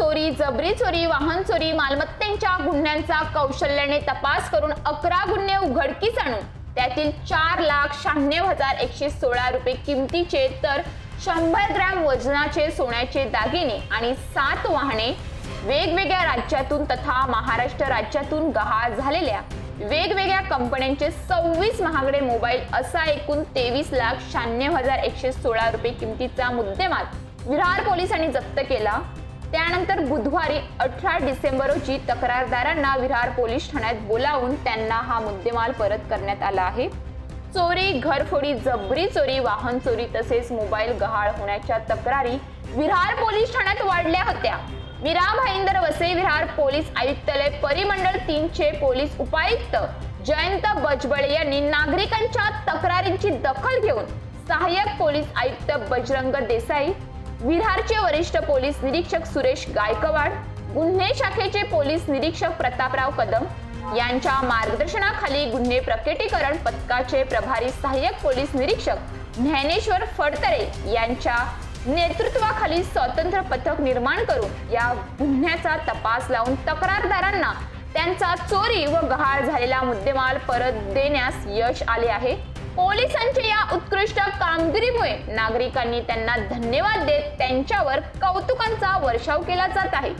चोरी जबरी चोरी वाहन चोरी मालमत्तेच्या गुन्ह्यांचा कौशल्याने तपास करून अकरा गुन्हे उघडकीस आणून त्यातील चार लाख शहाण्णव हजार एकशे सोळा रुपये किमतीचे तर शंभर ग्रॅम वजनाचे सोन्याचे दागिने आणि सात वाहने वेगवेगळ्या राज्यातून तथा महाराष्ट्र राज्यातून गहाळ झालेल्या वेगवेगळ्या कंपन्यांचे सव्वीस महागडे मोबाईल असा एकूण तेवीस लाख शहाण्णव हजार एकशे सोळा रुपये किमतीचा मुद्देमाल विरार पोलिसांनी जप्त केला. त्यानंतर बुधवारी अठरा डिसेंबर रोजी तक्रारदारांना विरार पोलीस ठाण्यात बोलावून त्यांना हा मुद्देमाल परत करण्यात आला आहे. चोरी घरफोडी जबरी चोरी वाहन चोरी तसेच मोबाईल गहाळ होण्याच्या तक्रारी विरार पोलीस ठाण्यात वाढल्या होत्या. विरा भाईंदर वसे विरार पोलीस आयुक्तालय परिमंडळ तीनचे पोलीस उपायुक्त जयंत बजबळे यांनी नागरिकांच्या तक्रारींची दखल घेऊन सहाय्यक पोलीस आयुक्त बजरंग देसाई विरारचे वरिष्ठ पोलीस निरीक्षक सुरेश गायकवाड गुन्हे शाखेचे पोलीस निरीक्षक प्रतापराव कदम यांच्या मार्गदर्शनाखाली गुन्हे प्रकटीकरण पथकाचे प्रभारी सहाय्यक पोलीस निरीक्षक ज्ञानेश्वर फडतरे यांच्या नेतृत्वाखाली स्वतंत्र पथक निर्माण करून या गुन्ह्याचा तपास लावून तक्रारदारांना त्यांचा चोरी व गहाळ झालेला मुद्देमाल परत देण्यास यश आले आहे. पोलिसांचे या उत्कृष्ट कामगिरीमुळे नागरिकांनी त्यांना धन्यवाद देत त्यांच्यावर कौतुकांचा वर्षाव केला जात आहे.